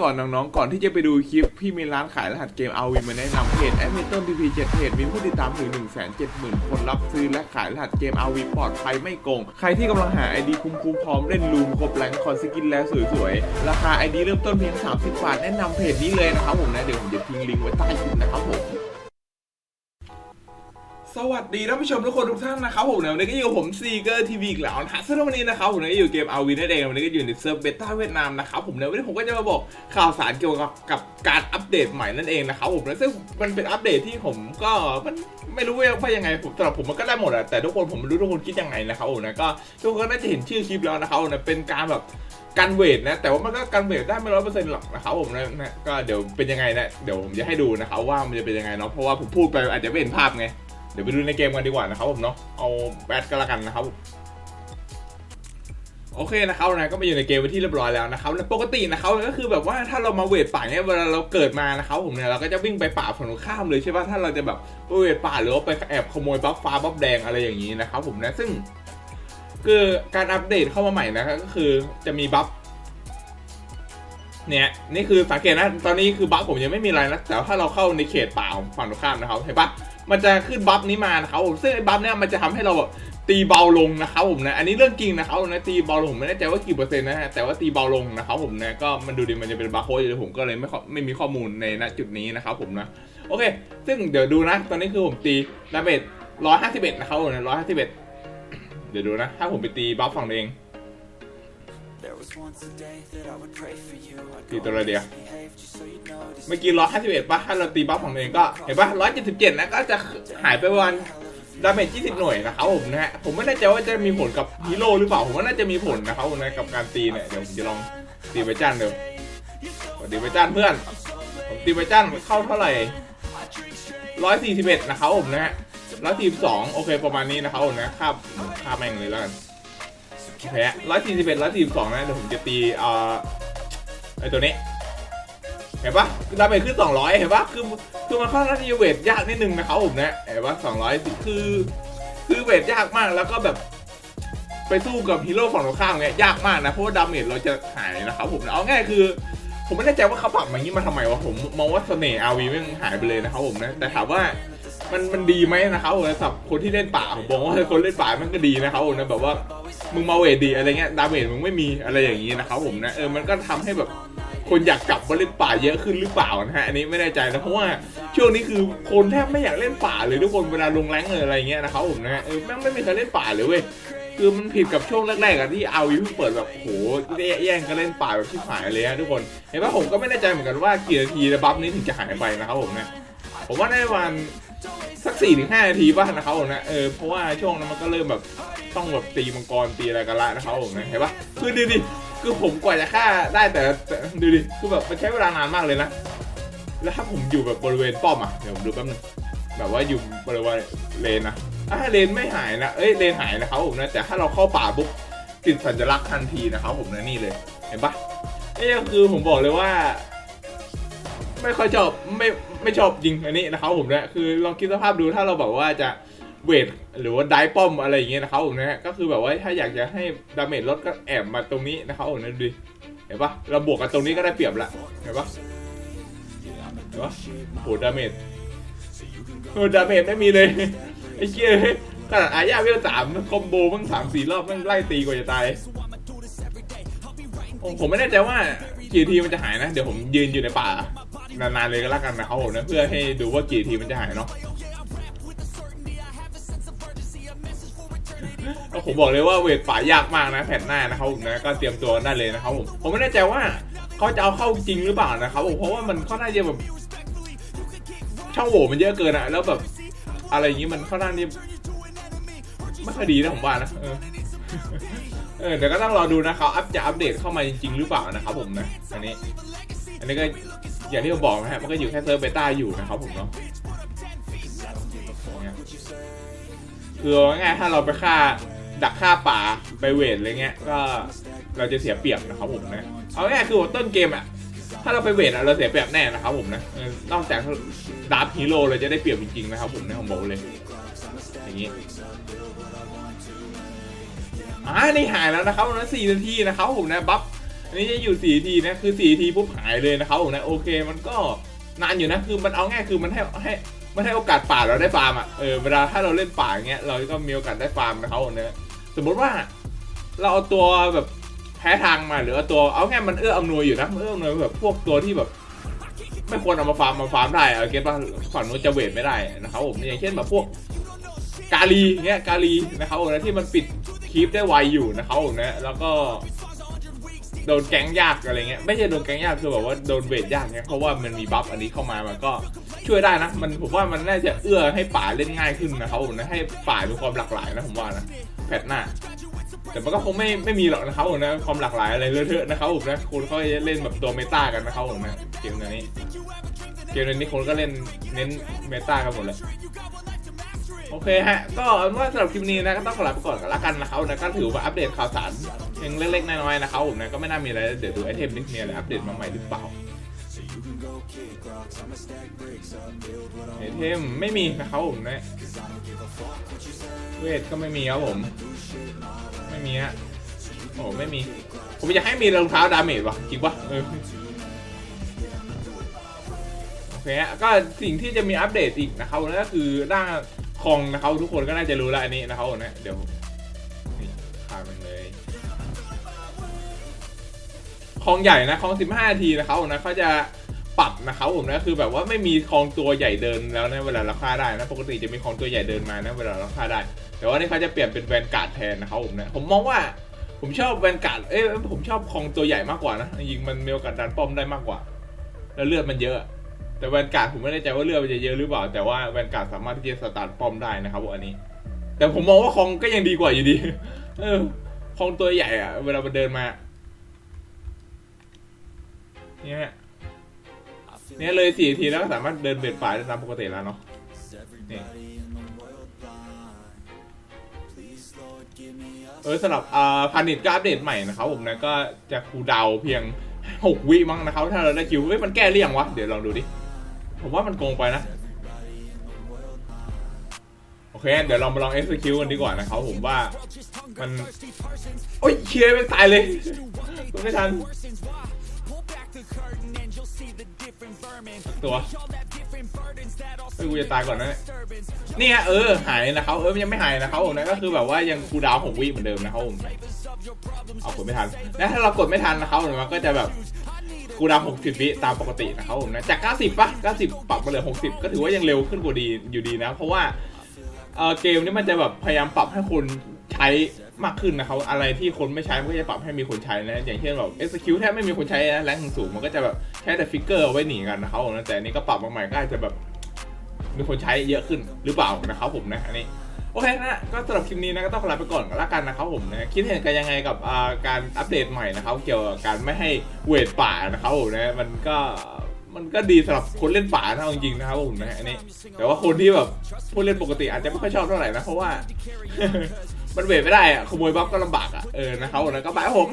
ก่อนน้องๆ ก่อนที่จะไปดูคลิป พี่มีร้านขายรหัสเกมเอาวีมาแนะนำเพจแอดมิเต้นทีพีเจ็ดเพจมีผู้ติดตามถึง 1 7 0 0 0 0 คนรับซื้อและขายรหัสเกมเอาวีปลอดภัยไม่โกง ใครที่กำลังหาไอดีคุ้มๆพร้อมเล่นลูมครบแรงคอนสกินแล้วสวยๆ ราคา ID เริ่มต้นเพียง 30 บาท แนะนำเพจนี้เลยนะครับผมนะ เดี๋ยวผมจะทิ้งลิงก์ไว้ใต้คลิปนะครับผม สวัสดีท่านผู้ชมทุกคนทุกท่านนะครับผมเนี่ยวันนี้ก็อยู่ผมซีเกอร์ทีวีอีกแล้วนะฮะซึ่งวันนี้นะครับผมเนี่ยก็อยู่เกมอาวีนั่นเองวันนี้ก็อยู่ในเซิร์ฟเบต้าเวียดนามนะครับผมเนี่ยวันนี้ผมก็จะมาบอกข่าวสารเกี่ยวกับกับการอัปเดตใหม่นั่นเองนะครับผมนะซึ่งมันเป็นอัปเดตที่ผมก็มันไม่รู้ว่ายังไงผมสำหรับผมมันก็ได้หมดอะแต่ทุกคนผมไม่รู้ทุกคนคิดยังไงนะครับผมนะก็ทุกคนก็น่าจะเห็นชื่อคลิปแล้วนะครับผมนะเป็นการแบบการเวทนะแต่ว่ามันก็การเวทได้ไม่ร้อยเปอร์เซ็นต์หรอกนะครับผมนะก็เดี๋ยวเป็นยังไงนะเดี๋ยวผมจะให้ดูนะครับว่ามันจะเป็นยังไงเนาะเพราะว่าผมพูดไปอาจจะไม่เห็นภาพไง เดี๋ยวไปดูในเกมกันดีกว่านะครับผมเนาะเอาแบทก็แล้วกันนะครับโอเคนะครับนะก็มาอยู่ในเกมไปที่เรียบร้อยแล้วนะครับปกตินะครับก็คือแบบว่าถ้าเรามาเวทป่าเนี่ยเวลาเราเกิดมานะครับผมเนี่ยเราก็จะวิ่งไปป่าฝั่งตรงข้ามเลยใช่ป่ะถ้าเราจะแบบไปเวทป่าหรือว่าไปแอบขโมยบัฟฟ้าบัฟแดงอะไรอย่างนี้นะครับผมนะซึ่ง คือการอัปเดตเข้ามาใหม่นะครับก็คือจะมีบัฟ เนี่ยนี่คือสังเกตนะตอนนี้คือบัฟผมยังไม่มีอะไรนะแต่ถ้าเราเข้าในเขตป่าของฝั่งตรงข้ามนะครับเห็นปะมันจะขึ้นบัฟนี้มานะครับผมซึ่งไอ้บัฟเนี่ยมันจะทำให้เราแบบตีเบาลงนะครับผมนะอันนี้เรื่องจริงนะครับผมนะตีเบาลงผมไม่แน่ใจว่ากี่เปอร์เซ็นต์นะฮะแต่ว่าตีเบาลงนะครับผมนะก็มันดูดิมันจะเป็นบาร์โค้ดอยู่ผมก็เลยไม่ไม่มีข้อมูลในณจุดนี้นะครับผมนะโอเค ซึ่งเดี๋ยวดูนะ ตอนนี้คือผมตีดาเมจร้อยห้าสิบเอ็ดนะครับผมนะร้อยห้าสิบเอ็ดเดี๋ยวดูนะ ถ้าผมไปตีบัฟฝั่งเอง There was once a day that I would pray for you. I'd Thì go tôi là and đìa. misbehave just so you'd notice. เมื่อกี้ร้อยห้าสิบเอ็ดป่ะถ้าเราตีบัฟฝั่งเองก็ เห็นป่ะร้อยเจ็ดสิบเจ็ดนะก็จะหายไปประมาณดาเมจ20หน่วยนะครับผมนะฮะ ผมไม่แน่ใจว่าจะมีผลกับฮีโร่หรือเปล่า ผมว่าน่าจะมีผลนะครับผมนะกับการตีเนี่ย เดี๋ยวผมจะลองตีไปจ้านเดี๋ยวตีไปจ้านเพื่อน ผมตีไปจ้านเข้าเท่าไหร่141นะครับผมนะฮะ142โอเคประมาณนี้นะครับผมนะค่าค่าแม่งเลยแล้วกัน แพ้141 142นะ เดี๋ยวผมจะตีเอ่อไอตัวนี้ เห็นปะดาเมจขึ้น200เห็นปะคือคือมันค่อนข้างที่จะเวทยากนิดนึงนะครับผมนะเห็นปะ200คือ คือเวทยากมากแล้วก็แบบ ไปสู้กับฮีโร่ฝั่งตรงข้ามเนี่ยยากมากนะเพราะว่าดาเมจเราจะหายนะครับผมเอาง่ายคือผมไม่แน่ใจว่าเขาปรับมาอย่างนี้มาทำไมวะผมมองว่าเสน่ห์อาวีมันหายไปเลยนะครับผมนะแต่ถามว่ามันมันดีไหมนะครับผมสำหรับคนที่เล่นป่าผมบอกว่าคนเล่นป่ามันก็ดีนะครับผมนะแบบว่า มึงมาเวทดีอะไรเงี้ยดาเมจมึงไม่มีอะไรอย่างนี้นะครับผมนะเออมันก็ทำให้แบบคนอยากกลับมาเล่นป่าเยอะขึ้นหรือเปล่านะฮะอันนี้ไม่แน่ใจนะเพราะว่าช่วงนี้คือคนแทบไม่อยากเล่นป่าเลยทุกคนเวลาลงแรงเลยอะไรเงี้ยนะครับผมนะฮะเออแม่งไม่มีใครเล่นป่าเลยเว้ยคือมันผิดกับช่วงแรกๆอะที่เอาวิเพิ่งเปิดแบบโหแย่งกันเล่นป่าแบบที่หายเลยฮะทุกคนเห็นปะผมก็ไม่แน่ใจเหมือนกันว่ากี่นาทีระบัฟนี้ถึงจะหายไปนะครับผมนะผมว่าได้ประมาณสักสี่ถึงห้านาทีป่ะนะครับผมนะเออเพราะว่าช่วงนั้นมันก็เริ่มแบบ ต้องแบบตีมังกรตีอะไรกันละนะครับผมนะเห็นปะคือดูดิคือผมกว่าจะฆ่าได้แต่แต่ดูดิคือแบบมันใช้เวลานานมากเลยนะ แล้วถ้าผมอยู่แบบบริเวณป้อมอะเดี๋ยวผมดูแป๊บนึงแบบว่าอยู่บริเวณเลนนะอ่าเลนไม่หายนะเอ้ยเลนหายนะครับผมนะแต่ถ้าเราเข้าป่าปุ๊บติดสัญลักษณ์ทันทีนะครับผมนะนี่เลยเห็นปะนี่ก็คือผมบอกเลยว่า ไม่ค่อยชอบไม่ไม่ชอบจริงอันนี้นะครับผมนะคือลองคิดสภาพดูถ้าเราแบบว่าจะ เวทหรือว่าได้ป้อมอะไรอย่างเงี้ยนะครับผมนะก็คือแบบว่าถ้าอยากจะให้ดาเมจลดก็แอบมาตรงนี้นะครับผมนะดูดิเห็นปะเราบวกกันตรงนี้ก็ได้เปรียบละเห็นปะเห็นปะโหดาเมจโหดาเมจไม่มีเลยไอ้เกี้ยขนาดอาญาเวลสามคอมโบมั่งสามสี่รอบมั่งไล่ตีกว่าจะตายผมผมไม่แน่ใจว่ากี่ทีมันจะหายนะ เดี๋ยวผมยืนอยู่ในป่านานๆเลยก็แล้วกันนะครับผมนะเพื่อให้ดูว่ากี่ทีมันจะหายเนาะ ก็ผมบอกเลยว่าเวทป่ายากมากนะแผ่นหน้านะครับผมนะก็เตรียมตัวได้เลยนะครับผมผมไม่แน่ใจว่าเขาจะเอาเข้าจริงหรือเปล่านะครับผมเพราะว่ามันค่อนข้าจะแบบช่องโหว่มันเยอะเกินอะแล้วแบบอะไรอย่างนี้มันค่อนข้างที่ไม่ค่อยดีนะผมว่านะเออเดี๋ยวก็ต้องรอดูนะเขาอัปจะอัปเดตเข้ามาจริง ๆ หรือเปล่านะครับผมนะอันนี้ อันนี้ก็อย่างที่ผมบอกนะฮะมันก็อยู่แค่เซิร์ฟเบต้าอยู่นะครับผมเนาะคือง่ายถ้าเราไปฆ่า ดักฆ่าป่าไปเวทอะไรเงี้ยก็เราจะเสียเปรียบนะครับผมนะเอาง่ายคือว่าต้นเกมอะถ้าเราไปเวทอะเราเสียเปรียบแน่นะครับผมนะเออนอกจากดาร์ฟฮีโร่เราจะได้เปรียบจริงๆนะครับผมนะผมบอกเลยอย่างนี้อ่านี่หายแล้วนะครับวันนั้สี่นาทีนะครับผมนะบัฟอันนี้จะอยู่สี่ทีนะคือสี่ทีปุ๊บหายเลยนะครับผมนะโอเคมันก็นานอยู่นะคือมันเอาง่ายคือมันให้ให้ มันให้โอกาสป่าเราได้ฟาร์มอะเออเวลาถ้าเราเล่นป่าอย่างเงี้ยเราก็มีโอกาสได้ฟาร์มนะครับผมนะสมมติว่า เราเอาตัวแบบแพ้ทางมาหรือเอาตัวเอาง่ายมันเอื้ออำนวยอยู่นะเอื้ออำนวยแบบพวกตัวที่แบบไม่ควรเอามาฟาร์มมาฟาร์มได้เอาเก็ตว่าฝั่งนู้นจะเวทไม่ได้นะครับผมอย่างเช่นแบบพวกกาลีเงี้ยกาลีนะครับผมนะที่มันปิดคีปได้ไวอยู่นะครับผมนะแล้วก็ โดนแก๊งยากอะไรเงี้ยไม่ใช่โดนแก๊งยากคือแบบว่าโดนเวทยากเนี่ยเพราะว่ามันมีบัฟอันนี้เข้ามามันก็ช่วยได้นะ มันผมว่ามันน่าจะเอื้อให้ป่าเล่นง่ายขึ้นนะครับผมนะให้ป่ามีความหลากหลายนะผมว่านะแพทหน้า แต่มันก็คงไม่ไม่มีหรอกนะครับผมนะความหลากหลายอะไรเลอะเทอะนะครับผมนะคนเขาจะเล่นแบบตัวเมตากันนะครับผมนะเกมนี้เกมนี้คนก็เล่นเน้นเมตากันหมดเลย โอเคฮะ ก็เอาเป็นว่าสำหรับคลิปนี้นะก็ต้องขอลาไปก่อนกันละกันนะครับนะก็ถือว่าอัปเดตข่าวสารเพียงเล็กๆน้อยๆนะครับผมนะก็ไม่น่ามีอะไรเดี๋ยวดูไอเทมนี่มีอะไรอัปเดตมาใหม่หรือเปล่าไอเทมไม่มีนะครับผมนะเวทก็ไม่มีครับผม ไม่มีฮะโอ้ไม่มี ผมอยากให้มีรองเท้าดาเมจวะจริงปะเออโอเคฮะก็สิ่งที่จะมีอัปเดตอีกนะครับนั่นก็คือด้าน คองนะครับ ทุกคนก็น่าจะรู้แล้วอันนี้นะครับผมนะเดี๋ยวขามันเลยคลองใหญ่นะคลอง 15นาทีนะครับผมนะเขาจะปรับนะครับผมนะคือแบบว่าไม่มีคลองตัวใหญ่เดินแล้วนะเวลาเราฆ่าได้นะปกติจะมีคลองตัวใหญ่เดินมานะเวลาเราฆ่าได้ แต่ว่านี่เขาจะเปลี่ยนเป็นแวนการ์ดแทนนะครับผมนะผมมองว่าผมชอบแวนการ์ดเอ้ยผมชอบคลองตัวใหญ่มากกว่านะยิงมันมีโอกาสดันป้อมได้มากกว่า แล้วเลือดมันเยอะ แต่แวนการ์ดผมไม่แน่ใจว่าเลือดมันจะเยอะหรือเปล่า แต่ว่าแวนการ์ดสามารถที่จะสตาร์ทป้อมได้นะครับผมอันนี้ แต่ผมมองว่าคลองก็ยังดีกว่าอยู่ดี เออคลองตัวใหญ่อะเวลามันเดินมาเนี่ยเนี่ยเลยสี่ทีแล้วก็สามารถเดินเบ็ดป่าได้ตามปกติแล้วเนาะเออสำหรับอ่าพันนิตก็อัปเดตใหม่นะครับผมนะก็จะคูดาวเพียง 6 วิมั้งนะครับ ถ้าเราได้คิวเฮ้ยมันแก้หรือยังวะ เดี๋ยวลองดูดิ ผมว่ามันโกงไปนะ โอเค เดี๋ยวเรามาลอง execute กันดีกว่านะครับผมว่ามัน โอ้ยเชียร์ไม่ตายเลยตัวไม่ทันตัวเฮ้ยกูจะตายก่อนนะเนี่ยนี่ฮะเออ หายนะครับ เออ ยังไม่หายนะครับผมนะก็คือแบบว่ายังคูดาวน์6วิเหมือนเดิมนะครับผม เอากดไม่ทัน แล้วถ้าเรากดไม่ทันนะครับผมมันก็จะแบบ คูลดาวน์60 วิตามปกตินะครับผมนะจาก 90ปะ90 ปรับมาเหลือ 60 ก็ถือว่ายังเร็วขึ้นกว่าดีอยู่ดีนะ เพราะว่าเออเกมนี้มันจะแบบพยายามปรับให้คนใช้มากขึ้นนะครับอะไรที่คนไม่ใช้มันก็จะปรับให้มีคนใช้นะอย่างเช่นแบบ execute แทบไม่มีคนใช้นะแรงสูงมันก็จะแบบแค่แต่ฟิกเกอร์เอาไว้หนีกันนะครับผมนะแต่อันนี้ก็ปรับมาใหม่ก็อาจจะแบบมีคนใช้เยอะขึ้นหรือเปล่านะครับผมนะอันนี้ โอเคนะก็สำหรับคลิปนี้นะก็ต้องขอลาไปก่อนกันละกันนะครับผมนะคิดเห็นกันยังไงกับการอัปเดตใหม่นะครับ เกี่ยวกับการไม่ให้เวทป่านะครับผมนะมันก็มันก็ดีสำหรับคนเล่นป่านะเอาจริงๆนะครับผมนะอันนี้ แต่ว่าคนที่แบบผู้เล่นปกติอาจจะไม่ค่อยชอบเท่าไหร่นะเพราะว่า มันเวทไม่ได้อะขโมยบัฟก็ลำบากอะเออนะครับผมนะก็บายผม